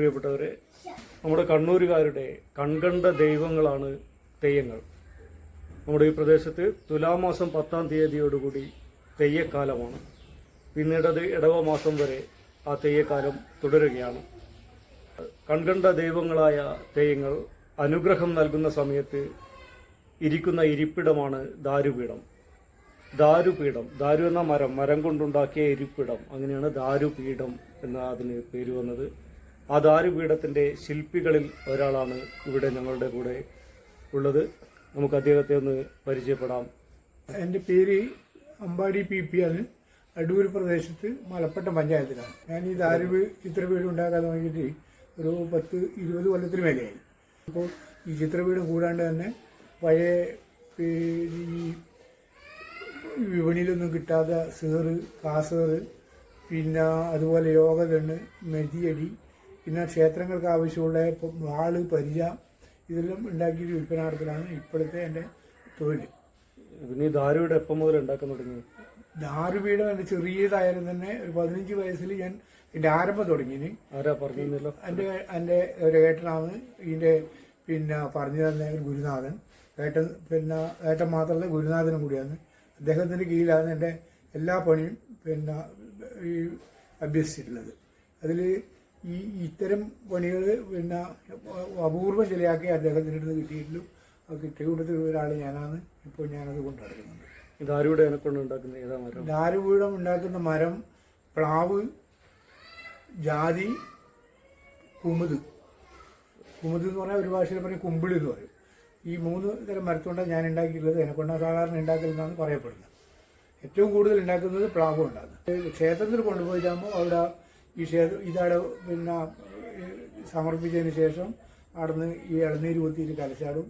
പ്രിയപ്പെട്ടവരെ നമ്മുടെ കണ്ണൂരുകാരുടെ കൺകണ്ട ദൈവങ്ങളാണ് തെയ്യങ്ങൾ. നമ്മുടെ ഈ പ്രദേശത്ത് തുലാമാസം പത്താം തീയതിയോടുകൂടി തെയ്യക്കാലമാണ്. പിന്നീടത് ഇടവ മാസം വരെ ആ തെയ്യക്കാലം തുടരുകയാണ്. കൺകണ്ട ദൈവങ്ങളായ തെയ്യങ്ങൾ അനുഗ്രഹം നൽകുന്ന സമയത്ത് ഇരിക്കുന്ന ഇരിപ്പിടമാണ് ദാരുപീഠം. ദാരുപീഠം ദാരു എന്ന മരം മരം കൊണ്ടുണ്ടാക്കിയ ഇരിപ്പിടം. അങ്ങനെയാണ് ദാരുപീഠം എന്ന അതിന് പേര് വന്നത്. ആ ദാരുപീഠത്തിന്റെ ശില്പികളിൽ ഒരാളാണ് ഇവിടെ ഞങ്ങളുടെ കൂടെ ഉള്ളത്. നമുക്ക് അദ്ദേഹത്തെ ഒന്ന് പരിചയപ്പെടാം. എന്റെ പേര് അമ്പാടി പി പി ആണ്. അടൂർ പ്രദേശത്ത് മലപ്പട്ടം പഞ്ചായത്തിലാണ്. ഞാൻ ഈ ദാരുവ് ചിത്രവീട് ഉണ്ടാക്കാൻ തുടങ്ങിയിട്ട് ഒരു പത്ത് ഇരുപത് കൊല്ലത്തിന് മേലെയായി. അപ്പോൾ ഈ ചിത്രവീട് കൂടാണ്ട് തന്നെ പഴയ ഈ വിപണിയിലൊന്നും കിട്ടാത്ത സേറ് കാസേറ് പിന്നെ അതുപോലെ യോഗകണ്ണ് മെതിയടി പിന്നെ ക്ഷേത്രങ്ങൾക്ക് ആവശ്യമുള്ള വാൾ പരിച ഇതെല്ലാം ഉണ്ടാക്കിയിട്ട് വിൽപ്പന നടത്തലാണ് ഇപ്പോഴത്തെ എന്റെ തൊഴിൽ പിന്നെ ഈ ദാരുവിടെ എപ്പം മുതൽ ഉണ്ടാക്കാൻ തുടങ്ങി? ദാരുപീഠം എന്റെ ചെറിയതായാലും തന്നെ ഒരു പതിനഞ്ച് വയസ്സിൽ ഞാൻ എന്റെ ആരംഭം തുടങ്ങി ആരാ പറഞ്ഞിരുന്നല്ലോ? എന്റെ എന്റെ ഒരു ഏട്ടനാണ്. ഇതിന്റെ പിന്നെ പറഞ്ഞു തന്നെ ഒരു ഗുരുനാഥൻ. ഏട്ടൻ പിന്നെ ഏട്ടൻ മാത്രമല്ല ഗുരുനാഥനും കൂടിയാണ്. അദ്ദേഹത്തിന്റെ കീഴിലാണ് എന്റെ എല്ലാ പണിയും പിന്നെ ഈ അഭ്യസിച്ചിട്ടുള്ളത്. അതിൽ ഈ ഇത്തരം പണികൾ പിന്നെ അപൂർവം ചിലയാക്കി അദ്ദേഹത്തിന്റെ അടുത്ത് കിട്ടിയിട്ടുള്ളൂ അത് കിട്ടിയ കൂട്ടത്തിൽ ഒരാൾ ഞാനാണ്. ഇപ്പോൾ ഞാനത് കൊണ്ടു നടക്കുന്നുണ്ട് ഈ ദാരുവിടെ എനക്കൊണ്ട് ഉണ്ടാക്കുന്ന ഏതാ മരം? ദാരുപീഠം ഉണ്ടാക്കുന്ന മരം പ്ലാവ് ജാതി കുമുത് കുമുത് എന്ന് പറഞ്ഞാൽ ഒരു ഭാഷയിൽ പറയും കുമ്പിളി എന്ന് പറയും. ഈ മൂന്ന് തരം മരത്തുകൊണ്ടാണ് ഞാൻ ഉണ്ടാക്കിയിട്ടുള്ളത്. എന്നെക്കൊണ്ട് സാധാരണ ഉണ്ടാക്കുന്നതെന്നാണ് പറയപ്പെടുന്നത്. ഏറ്റവും കൂടുതൽ ഉണ്ടാക്കുന്നത് പ്ലാവ് ഉണ്ടാകുന്നത് ക്ഷേത്രത്തിൽ കൊണ്ടുപോയിട്ടാകുമ്പോൾ അവിടെ ഈ ക്ഷേത്ര ഇതവിടെ പിന്നെ സമർപ്പിച്ചതിന് ശേഷം അവിടുന്ന് ഈ ഇളനീര് കുത്തിയിട്ട് കലശാടും.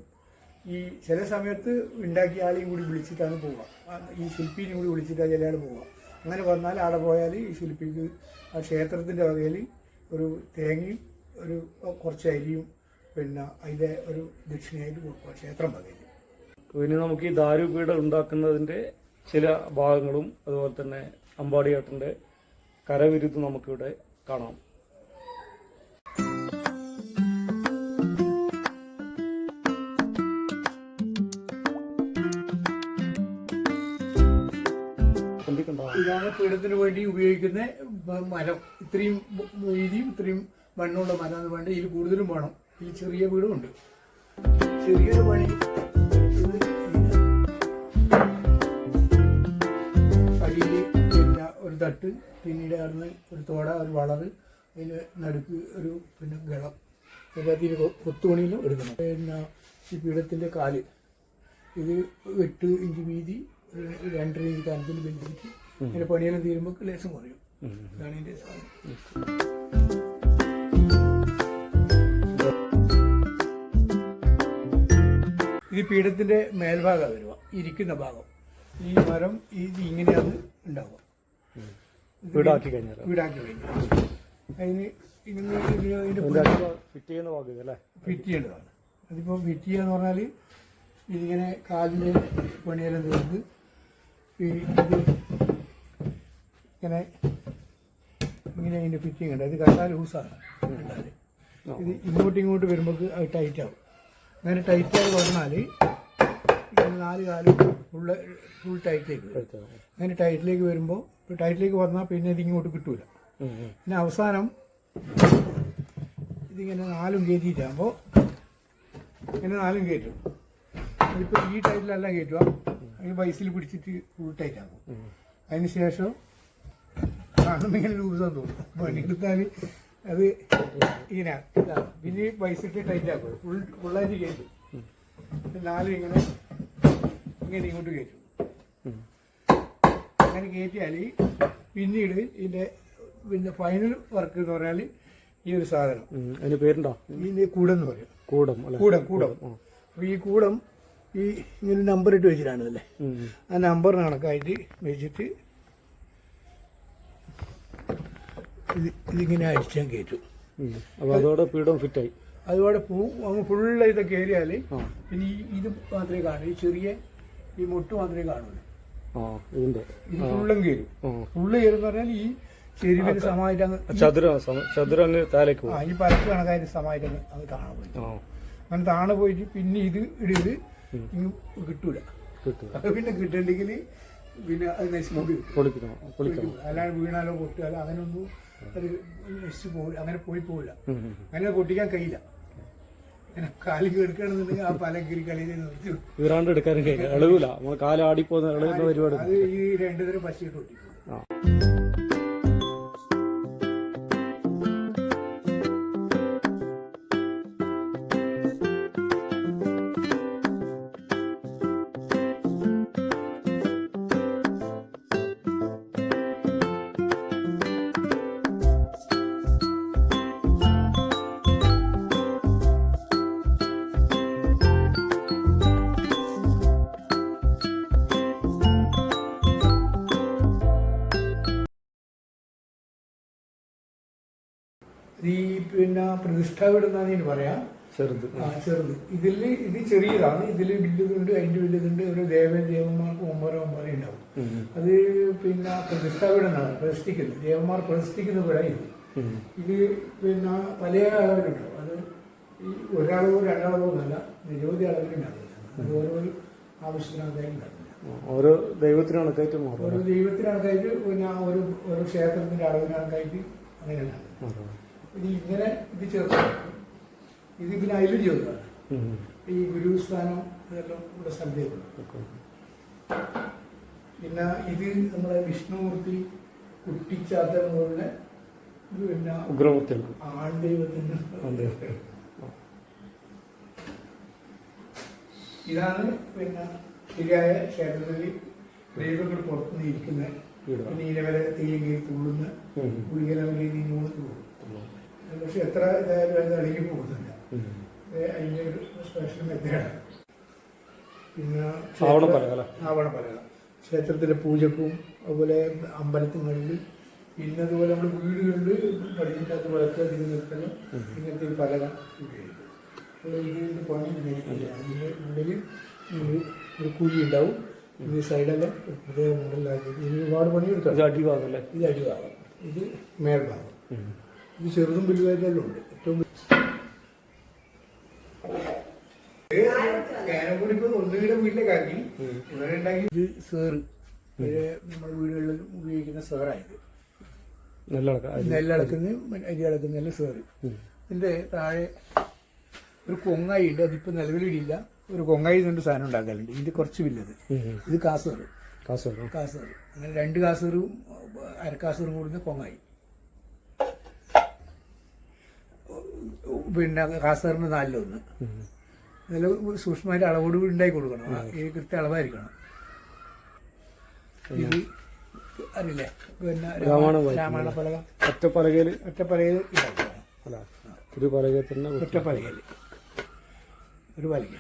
ഈ ചില സമയത്ത് ഉണ്ടാക്കിയ ആളെയും കൂടി വിളിച്ചിട്ടാണ് പോവുക. ഈ ശില്പിനെയും കൂടി വിളിച്ചിട്ടാണ് ചില ആൾ പോവുക. അങ്ങനെ വന്നാൽ അവിടെ പോയാൽ ഈ ശില്പിക്ക് ആ ക്ഷേത്രത്തിന്റെ വകയിൽ ഒരു തേങ്ങയും ഒരു കുറച്ച് അരിയും പിന്നെ അതിന്റെ ഒരു ദക്ഷിണയായിട്ട് കൊടുക്കുക ക്ഷേത്രം വകയിൽ. ഇനി നമുക്ക് ഈ ദാരുപീഠം ഉണ്ടാക്കുന്നതിന്റെ ചില ഭാഗങ്ങളും അതുപോലെ തന്നെ അമ്പാടിയാട്ടിന്റെ കരവിരുത് നമുക്കിവിടെ കാണാം. പീഠത്തിന് വേണ്ടി ഉപയോഗിക്കുന്ന മരം. ഇത്രയും വീതിയും ഇത്രയും മണ്ണുള്ള മരം എന്ന് വേണ്ട ഇതിൽ കൂടുതലും വേണം. ഈ ചെറിയ വീടും ഉണ്ട് ചെറിയൊരു പണി തട്ട് പിന്നീട് അവിടുന്ന് ഒരു തോട ഒരു വളർ അതിൽ നടുക്ക് ഒരു പിന്നെ ഗളം. എല്ലാത്തിനും കൊത്തുപണിയിലും എടുക്കണം. പിന്നെ ഈ പീഠത്തിന്റെ കാൽ. ഇത് എട്ട് ഇഞ്ച് വീതി രണ്ടര ഇഞ്ച് കനത്തിൽ ബന്ധിച്ചിട്ട് അതിന്റെ പണിയെല്ലാം തീരുമ്പോൾ ലേശം കുറയും. ഇതാണ് ഇതിന്റെ സാധനം. ഇത് പീഠത്തിന്റെ മേൽഭാഗം വരുവാ. ഇരിക്കുന്ന ഭാഗം. ഈ മരം ഇത് ഇങ്ങനെയാണ് ഉണ്ടാവുക. വീടാക്കി കഴിഞ്ഞാൽ വീടാക്കി കഴിഞ്ഞാൽ അതിന് ഇതിന് ഫിറ്റ് ചെയ്യുന്ന ഭാഗം അല്ലേ? ഫിറ്റ് ചെയ്യേണ്ടതാണ്. അതിപ്പോൾ ഫിറ്റ് ചെയ്യുക എന്ന് പറഞ്ഞാൽ ഇതിങ്ങനെ കാലിന്റെ പണിയെല്ലാം തീർത്ത് ഈ ഇത് ഇങ്ങനെ ഇങ്ങനെ അതിന്റെ ഫിറ്റിംഗ് ഉണ്ട്. ഇത് കണ്ടാൽ ലൂസാണ്. കണ്ടാൽ ഇത് ഇങ്ങോട്ട് ഇങ്ങോട്ട് വരുമ്പോൾ അത് ടൈറ്റ് ആവും. അങ്ങനെ ടൈറ്റ് ആയി വന്നാൽ നാല് കാലും ഫുള്ള് ഫുൾ ടൈറ്റിലേക്ക് വരും. അങ്ങനെ ടൈറ്റിലേക്ക് വരുമ്പോൾ ടൈറ്റിലേക്ക് വന്നാൽ പിന്നെ ഇതിങ്ങോട്ട് കിട്ടൂല. പിന്നെ അവസാനം ഇതിങ്ങനെ നാലും കയറ്റിയിട്ടാകുമ്പോൾ ഇങ്ങനെ നാലും കയറ്റും. അതിപ്പോൾ ഈ ടൈറ്റിലെല്ലാം കയറ്റുക ഈ വയസ്സിൽ പിടിച്ചിട്ട് ഫുൾ ടൈറ്റ് ആക്കും അതിന് ശേഷം കാണുമ്പോൾ ലൂസാന്ന് തോന്നും. പണിയെടുത്താൽ അത് ഇങ്ങനെ പിന്നെ വയസ്സിട്ട് ബൈസിട്ട് ടൈറ്റ് ആക്കും. ഫുൾ ഫുള്ളായിട്ട് കയറ്റും. നാലും ഇങ്ങനെ ഇങ്ങനെ ഇങ്ങോട്ട് കയറ്റും. അങ്ങനെ കയറ്റിയാൽ പിന്നീട് ഇതിന്റെ പിന്നെ ഫൈനൽ വർക്ക് എന്ന് പറഞ്ഞാൽ ഈ ഒരു സാധനം. അതിന് പേരുണ്ടോ? കൂടം എന്ന് പറയും. കൂടം അല്ലെ? കൂടം കൂടം. അപ്പോൾ ഈ കൂടം ഈ ഇങ്ങനെ നമ്പർ ഇട്ട് വെച്ചിട്ടാണല്ലേ ആ നമ്പർ കണക്കായിട്ട് വെച്ചിട്ട് ഇത് ഇതിങ്ങനെ അടിച്ചാൽ കയറ്റും. അപ്പൊ അതോടെ പീഠം ഫിറ്റായി അതുപോലെ പൂ അങ്ങ് ഫുള്ള് ഇതൊക്കെ കയറിയാൽ ഇനി ഇത് മാത്രമേ കാണൂ. ഈ ചെറിയ ഈ മുട്ട് മാത്രമേ കാണുള്ളൂ. ഇതിന്റെ. ഇത് ഫുള്ളും ഫുള്ള് പറഞ്ഞാൽ ഈ ചെരുവിന് സമായിട്ട് അങ്ങ് താലേക്ക് ആ ഈ പരക്ക് കണക്കായിട്ട് സമായിട്ട് അങ്ങ് അങ്ങ് താണു പോയി. അങ്ങനെ താണു പോയിട്ട് പിന്നെ ഇത് ഇടരുത് ഇങ്ങ് കിട്ടൂല. പിന്നെ കിട്ടണ്ടെങ്കിൽ പിന്നെ അത് നശിപ്പിക്കും അല്ലാണ്ട് വീണാലോ പൊട്ടിയാലോ അങ്ങനെയൊന്നും അത് നശിച്ചു പോകില്ല അങ്ങനെ പോയി പോകില്ല. അങ്ങനെ പൊട്ടിക്കാൻ കഴിയില്ല. കാൽ കേൾക്കണമെന്നുണ്ടെങ്കിൽ ആ കളിയിൽ നിർത്തി. എടുക്കാനും കഴിയില്ല. എളകൂല നമ്മൾ കാലാടിപ്പോ പരിപാടി അത് ഈ രണ്ടു തരം പശയിട്ട് ഒട്ടിക്കും പിന്നെ പ്രതിഷ്ഠ വിടുന്നതിന് പറയാം. ചെറുത്. ആ, ചെറുത്. ഇതിൽ ഇത് ചെറിയതാണ്. ഇതിൽ വലുതുണ്ട് അതിന്റെ വലുതുണ്ട് ഒരു ദേവ ദേവന്മാർക്ക് ഒമ്പര ഒമ്പര ഉണ്ടാവും. അത് പിന്നെ പ്രതിഷ്ഠ വിടുന്നതാണ് പ്രതിഷ്ഠിക്കുന്നത് ദേവന്മാർ പ്രതിഷ്ഠിക്കുന്ന വിട ഇത്. ഇത് പിന്നെ പല അളവിലുണ്ടാവും അത് ഈ ഒരളവോ രണ്ടളവോ എന്നല്ല നിരവധി അളവിലുണ്ടാവില്ല അത് ഓരോ ആവശ്യത്തിനകത്തായി ഉണ്ടാവില്ല. ഓരോ ദൈവത്തിന് കണക്കായിട്ട് ഓരോ പിന്നെ ഒരു ഒരു ക്ഷേത്രത്തിന്റെ അളവിനകത്തായിട്ട് അങ്ങനെ ഉണ്ടാവില്ല ഇത് ഇങ്ങനെ ഇത് ചേർത്താണ് ഇത് പിന്നെ അതിലും ഉം, ഉം. ഈ ഗുരുസ്ഥാനം ഇതെല്ലാം ഇവിടെ ഓക്കെ. പിന്നെ ഇത് നമ്മുടെ വിഷ്ണുമൂർത്തി കുട്ടിച്ചാത്ത മുകളിലെ പിന്നെ ഉഗ്രമൂർത്തി ആൺദൈവത്തിന്റെ. ഇതാണ് പിന്നെ ശരിയായ ക്ഷേത്രത്തിൽ ദൈവങ്ങൾ പുറത്തുനിന്ന് ഇരിക്കുന്ന വീട്. പിന്നെ ഇരവരെ തെയ്യം കയറി തുള്ളുന്ന. കുളികലവരെ നീങ്ങോട് തുള്ളും പക്ഷെ എത്ര ഇതായാലും അത് അടങ്ങി പോകുന്നില്ല. അതിന്റെ ഒരു സ്പെഷ്യൽ മെത്തേഡാണ് പിന്നെ ആവണപ്പലക അല്ലേ? ആവണപ്പലക ക്ഷേത്രത്തിലെ പൂജക്കും അതുപോലെ അമ്പലത്തിങ്ങളിൽ പിന്നെ അതുപോലെ നമ്മൾ വീടുകളിൽ പടിഞ്ഞിട്ടകത്ത് വിളക്ക് അതിന് നിൽക്കുന്ന ഇങ്ങനത്തെ ഒരു പലക ഉപയോഗിക്കും. അപ്പോൾ ഇതിന്റെ പണി അതിന്റെ ഉള്ളിൽ ഒരു കുഴി ഉണ്ടാവും. ഈ സൈഡെല്ലാം പ്രത്യേക മോഡലാക്കി ഇതിന് ഒരുപാട് പണിയെടുക്കാം. ഇത് അടിഭാഗം ഇത് മേൽഭാഗം. ഇത് ചെറുതും വലുതായിട്ടെല്ലാം ഉണ്ട് ഏറ്റവും വീട്ടിലേക്ക് ആക്കി ഇവിടെ ഉണ്ടാക്കി ഇത് സേറ് നമ്മുടെ വീടുകളിൽ ഉപയോഗിക്കുന്ന സേറായത്. നെല്ലടക്കുന്ന അരി. അടക്കുന്നതിന് സേറ് ഇതിന്റെ താഴെ ഒരു കൊങ്ങായി ഉണ്ട്. അതിപ്പോ നിലവിലിടില്ല ഒരു കൊങ്ങായി കൊണ്ട് സാധനം ഉണ്ടാക്കാറുണ്ട്. ഇതിന്റെ കുറച്ച് വലുത്. ഇത് കാസേറ്? കാസർ. കാസേറ് അങ്ങനെ രണ്ട് കാസേറും അരക്കാസേറും കൂടുന്ന കൊങ്ങായി. പിന്നെ കാസറിന് നാലിലൊന്ന്. അതിൽ സൂക്ഷ്മമായിട്ട് അളവോട് കൂടി ഉണ്ടാക്കി കൊടുക്കണം. ഈ കൃത്യ അളവായിരിക്കണം. ഇത് അറിയില്ലേ? പിന്നെ രാമായണം പലക ഒറ്റ പലകയിൽ ഒറ്റപ്പലകയിൽ ഇതാക്കുക അല്ല ഒരു പലകയിൽ തന്നെ. ഒറ്റപ്പലകയിൽ. ഒരു പലക.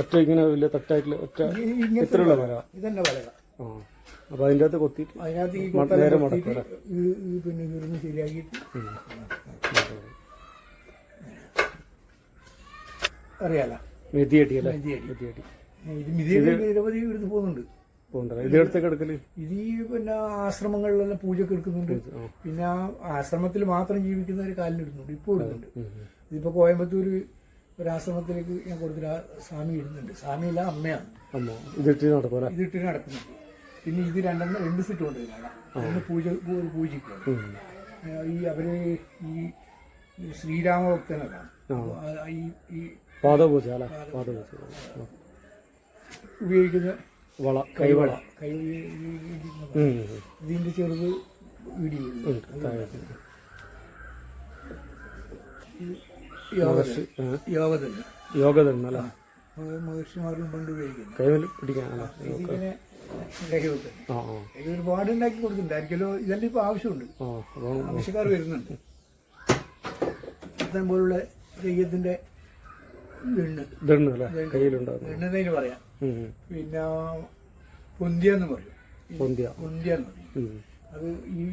ഒറ്റ ഇങ്ങനെ വലിയ തട്ടായിട്ടുള്ള ഒറ്റ ഇത്രയുള്ള പല ഇതന്നെ പലക. ആ അപ്പൊ അതിന്റെ അകത്ത് കൊത്തിയിട്ട് അതിനകത്ത് ഈ നേരെ ഈ ഈ പിന്നെ ശരിയാക്കിയിട്ട് അറിയാലോ? മെതിയടി അല്ലേ? മെതിയടി. ഇത് നിരവധി എടുത്ത് പോകുന്നുണ്ട്. ഈ പിന്നെ ആശ്രമങ്ങളിലെല്ലാം പൂജയൊക്കെ എടുക്കുന്നുണ്ട്. പിന്നെ ആ ആശ്രമത്തിൽ മാത്രം ജീവിക്കുന്നവർ കാലിലിടുന്നുണ്ട് ഇപ്പോൾ ഇടുന്നുണ്ട്. ഇതിപ്പോ കോയമ്പത്തൂർ ഒരു ആശ്രമത്തിലേക്ക് ഞാൻ കൊടുത്തിട്ട് സ്വാമി ഇടുന്നുണ്ട് സ്വാമിയല്ല അമ്മയാണ്. അമ്മ. ഇതിട്ട് നടക്കും ഇതിട്ട് നടക്കുന്നുണ്ട്. പിന്നെ ഇത് രണ്ടെണ്ണം രണ്ട് സെറ്റ് കൊണ്ട് കാണാം ഒന്ന് പൂജ പൂജിക്കുക ഈ അവർ ഈ ശ്രീരാമഭക്തനാണ് ഈ പാദപൂജ അല്ലേ? പാദപൂജ. ഉപയോഗിക്കുന്ന വള കൈവള. കൈ ചെറുത് വീഡിയോ. യോഗ തന്നെ തന്നെ അല്ലേ? മഹർഷിമാരും പണ്ട് കൈവൽ ഇത് ഒരുപാട് ഉണ്ടാക്കി കൊടുക്കുന്നുണ്ടായിരിക്കല്ലോ ഇതെല്ലാം ഇപ്പൊ ആവശ്യമുണ്ട്. ആവശ്യക്കാർ വരുന്നുണ്ട്. പോലുള്ള തെയ്യത്തിന്റെ ഇതുണ്ട് അല്ലേ? കയ്യിലുണ്ടാകുന്നു എണ്ണതേന് പറയാം. ഉം, ഉം. പിന്നെ പറയും. പൊന്തിയ. പൊന്തിയെന്ന് പറയും. അത് ഈ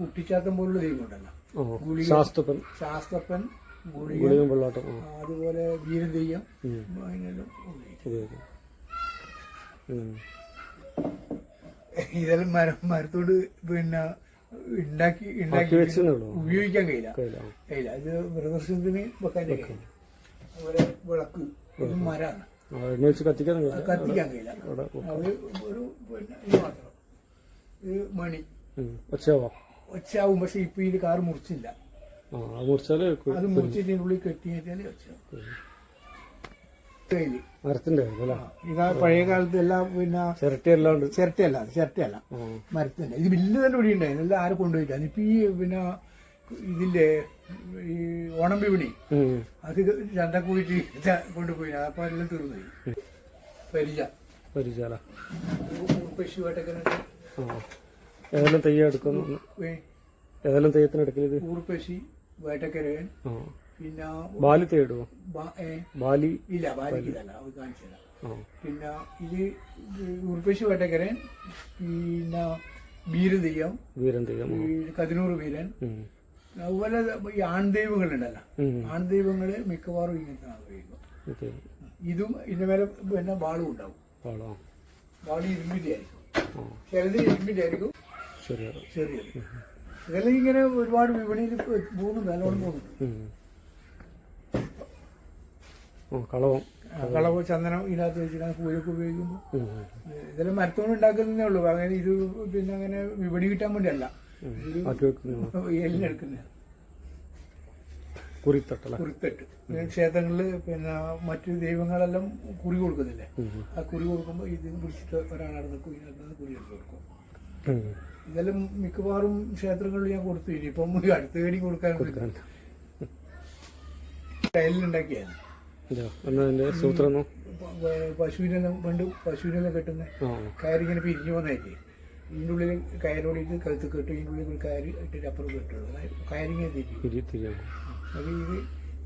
കുട്ടിച്ചാത്തം പോലുള്ള ദൈവം ഉണ്ടല്ലോ ആ ശാസ്ത്രപ്പൻ. ശാസ്ത്രപ്പൻ ഗുളിക വെള്ളാട്ടം അതുപോലെ വീരൻ തെയ്യം. ഇതെല്ലാം മരം മരത്തോട് പിന്നെ ഉണ്ടാക്കി ഉണ്ടാക്കി ഉപയോഗിക്കാൻ കഴിയില്ല. കഴിയില്ല. ഇത് പ്രദർശനത്തിന് വെക്കാൻ. കഴിയില്ല. അതുപോലെ വിളക്ക് മരാണ്. മരമാണ് വെച്ച് കത്തിക്കാൻ കഴിയില്ല. കത്തിക്കാൻ കഴിയില്ല. അത് ഒരു പിന്നെ ഇത് മാത്രം. ഇത് മണി. ഒച്ചയാവാം? ഒച്ചാവും പക്ഷെ ഇപ്പൊ ഇത് കാറ് മുറിച്ചില്ല. അത് മുറിച്ചാൽ കു- അത് മുറിച്ചിട്ട് ഉള്ളിൽ മരത്തിന്റെ ഇതാ പഴയ കാലത്ത് എല്ലാം പിന്നെ ചിരട്ടി അല്ലാണ്ട് ചിരട്ടയല്ല ചിരട്ടയല്ല. മരത്തിന്റെ. ഇത് വലിയ തന്നെ ഇവിടെ ഉണ്ടായിരുന്നു എല്ലാം ആരും കൊണ്ടുപോയിട്ടാണ്. ഇപ്പൊ ഈ പിന്നെ ഇതിന്റെ ഈ ഓണം വിപണി. അത് ചന്ത കൂടിയിട്ട് ച- കൊണ്ടുപോയി. അപ്പൊ എല്ലാം തീർന്നു പരിച. പരിചാല പശുവായിട്ടൊക്കെ ഏതെല്ലാം തെയ്യം എടുക്കുന്നു? ഏതെല്ലാം തെയ്യത്തിന് എടുക്കരുത് ഊർപ്പശി വേട്ടക്കരവൻ ആ. പിന്നെ ബാലി തേടുവോ? ബാലി? ഇല്ല ബാലി അത് കാണിച്ചില്ല പിന്നെ ഇത് ഊർപ്പശി വേട്ടക്കരൻ പിന്നെ വീരൻ തെയ്യം. വീരൻ തെയ്യം കതിനൂർ വീരൻ. അതുപോലെ ഈ ആൺദൈവങ്ങളുണ്ടല്ലോ. ഉം. ആൺദൈവങ്ങൾ മിക്കവാറും ഇങ്ങനത്തെ ഉപയോഗിക്കും ഇതും ഇതിന്റെ മേലെ പിന്നെ വാളും ഉണ്ടാവും. വാൾ? ഇരുമ്പിന്റെ ആയിരിക്കും ചിലത് ഇരുമ്പിന്റെ ആയിരിക്കും ശരി ചെറിയത്. ഇതെല്ലാം ഇങ്ങനെ ഒരുപാട് വിപണിയിൽ പോകുന്നു നല്ലോണം പോകുന്നു. കളവം. കളവ് ചന്ദനം ഇതിനകത്ത് വെച്ചിട്ട് പൂജക്ക് ഉപയോഗിക്കുമ്പോൾ. ഇതെല്ലാം മരത്തോണ്ട് ഉണ്ടാക്കുന്നതേ ഉള്ളൂ. അങ്ങനെ ഇത് പിന്നെ അങ്ങനെ വിപണി കിട്ടാൻ വേണ്ടിയല്ല. കുറിത്തട്ടല കുറിത്തട്ട്. ക്ഷേത്രങ്ങളിൽ പിന്നെ മറ്റു ദൈവങ്ങളെല്ലാം കുറി കൊടുക്കുന്നില്ലേ? ആ കുറി കൊടുക്കുമ്പോൾ ഇത് പിടിച്ചിട്ട് ഒരാളവിടെ നിൽക്കും ഇതിനകത്ത് കുറി എടുത്ത് കൊടുക്കും. ഇതെല്ലാം മിക്കവാറും ക്ഷേത്രങ്ങളിൽ ഞാൻ കൊടുത്തു ഇനി. ഇപ്പം അടുത്ത കടി കൊടുക്കാൻ ടൈലിലുണ്ടാക്കിയാണ് എന്നതിന്റെ സൂത്രം പശുവിനെല്ലാം പണ്ട് പശുവിനെല്ലാം കെട്ടുന്ന കയറിങ്ങനെ പിരിഞ്ഞു വന്നേക്ക് ഇതിന്റെ ഉള്ളിൽ കയറോടിയിട്ട് കഴുത്ത് കെട്ടും ഇതിന്റെ ഉള്ളിൽ ഒരു കയറി ഇട്ടിട്ട് അപ്പുറം കെട്ടുള്ളൂ കയറിങ്ങനെ തിരിക്കും അത് ഇത്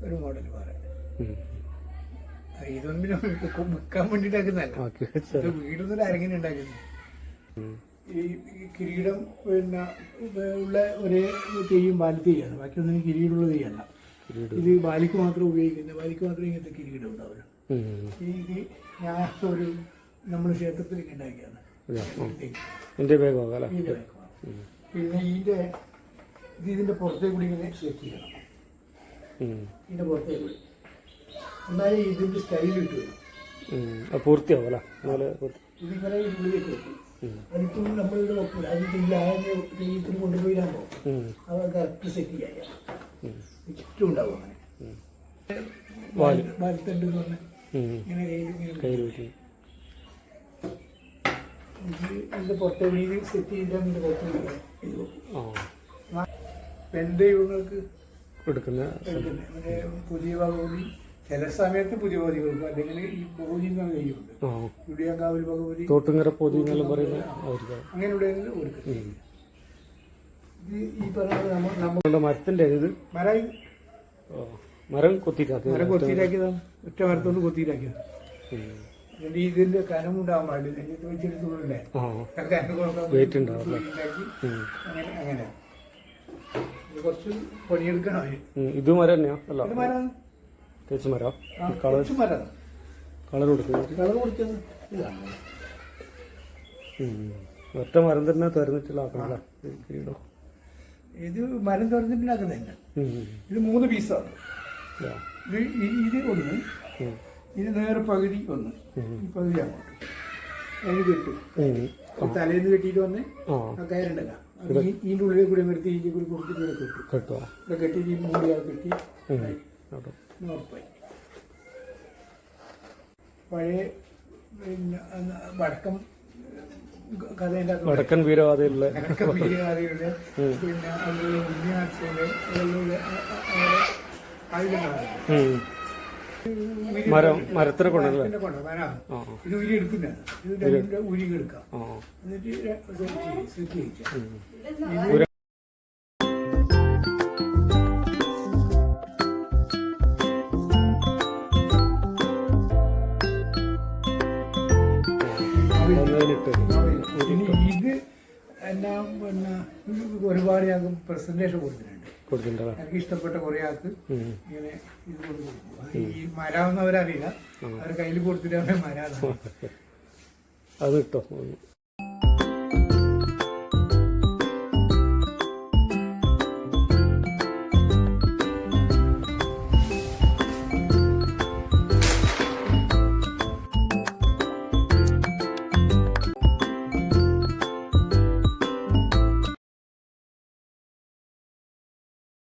ഒരു മോഡൽ പറയാം ഉം. ഇതൊന്നും വിൽക്കാൻ വേണ്ടിട്ടാക്കുന്നല്ല വീടൊന്നും അരങ്ങനെ ഉണ്ടാക്കുന്നു ഈ കിരീടം പിന്നെ ഉള്ള ഒരേ തെയ്യും ബാലി തെയ്യാണ്. ബാക്കിയൊന്നും കിരീടമുള്ള തെയ്യല്ല. ഇത് ബാലിക്ക് മാത്രം ഉപയോഗിക്കുന്നത് ബാലിക്ക് മാത്രമേ ഇങ്ങനത്തെ കിരീടം ഉണ്ടാവുള്ളൂ ഈ ഇത് ഞാൻ ഒരു നമ്മുടെ ക്ഷേത്രത്തിലേക്ക് ഉണ്ടാക്കിയാണ് അല്ലേ? ഇതിന്റെ ബാക്കിലാണ്. പിന്നെ ഇതിന്റെ ഇത് ഇതിന്റെ പുറത്തേക്ക് കൂടി ഇങ്ങനെ സെറ്റ് ചെയ്യണം. ഇതിന്റെ പുറത്തേക്ക് കൂടി. എന്നാലേ ഇതിന്റെ സ്റ്റൈൽ കിട്ടുള്ളൂ പൂർത്തിയാവും അല്ലേ? എന്നാൽ ഇതിങ്ങനെ ഇതിലേക്ക് വെക്കും. അതിപ്പം നമ്മളിവിടെ അത് തെയ്യത്തിന് കറക്റ്റ് സെറ്റ് ചെയ്യാം. ചുറ്റും ഉണ്ടാവും അങ്ങനെ. വാൽ. വലത്തണ്ട്. ഇങ്ങനെ കയ്യിൽ ഇങ്ങനെ ഇത് ഇതിന്റെ പുറത്തെ വീട് സെറ്റ് ചെയ്തിട്ടാണ് ഇതിന്റെ പുറത്ത് ഇത് പെൺദൈവങ്ങൾക്ക് മറ്റേ പുതിയ ഭഗവതി ചില സമയത്ത് പുതിയ ഭഗവതി കൊടുക്കും അല്ലെങ്കിൽ ഈ ഭഗവതി എന്ന ഇടിയങ്കാവിൽ ഭഗവതി? തോട്ടുങ്ങര പൊതി എന്നെല്ലാം പറയുന്ന അങ്ങനെ ഇവിടെ കൊടുക്കും ഇത് ഈ പറഞ്ഞ നമ്മൾ നമ്മുടെ മരത്തിന്റെ ഇത്. മരം. മരം കൊത്തിട്ടാക്കി മരം കൊത്തിട്ടാക്കിയതാണ് ഒറ്റ മരത്തോണ്ട് കൊത്തിയിലാക്കിയത് ഇതിന്റെ കനം ഉണ്ടാവാൻ പാടില്ല. നെഞ്ചത്ത് വെയിറ്റ് ഉണ്ടാവും. അങ്ങനെ അങ്ങനെ. കുറച്ച് പണിയെടുക്കണം. ഇത് മരം തന്നെയാ? അല്ല. മരം? തേച്ച് മരം? കളർ? കളർ കൊടുക്കുന്നത് കളർ കൊടുക്കുന്നത് ഒറ്റ മരം തന്നെ തുറന്നിട്ടുള്ള ആക്കണല്ലേ കിരീടം ഇത് മരം തുറന്നിട്ടുണ്ടാക്കുന്നതന്നെ ഉം. ഇത് മൂന്ന് പീസാണ്. ഇത് ഇത് ഒന്ന്. ഇത് നേരെ പകുതി ഒന്ന് ഈ പകുതി അങ്ങോട്ട് അതിന് കിട്ടും തലേന്ന് കെട്ടിയിട്ട് വന്ന് ആ കയറുണ്ടല്ലോ ഇതിന്റെ ഉള്ളിൽ കൂടി നിർത്തി ഇതിന്റെ കൂടി കൊടുത്തിട്ട് ഇവിടെ കെട്ടും കേട്ടോ ഇവിടെ കെട്ടി ഈ മൂടി ആ കെട്ടി ഉറപ്പായി പഴയ പിന്നെ വടക്കം വടക്കൻ വീരവാദികളുടെ പിന്നെ അതിലുള്ള ഉണ്ണിയാർച്ചയുടെ അതിലുള്ള ആയുധങ്ങളാണ്. മരം മരത്തിനെ കൊണ്ടല്ലേ? പിന്നെ കൊണ്ട്? വരാം. ആ ഇത് ഉരി എടുക്കുന്ന ഇത് ഉരി എന്നിട്ട് സെറ്റ് ഇത് എന്നാ പിന്നെ ഒരുപാട് ഞങ്ങൾക്ക് പ്രസന്റേഷൻ കൊടുത്തിട്ടുണ്ട്. കൊടുത്തിട്ടുണ്ടല്ലേ എനിക്ക് ഇഷ്ടപ്പെട്ട കുറേ ആൾക്ക് ഇങ്ങനെ ഇത് ഈ മരാവുന്നവരറിയില്ല. അവർ കയ്യിൽ കൊടുത്തിട്ട് മരാതാണ്. അത് ഇട്ടോ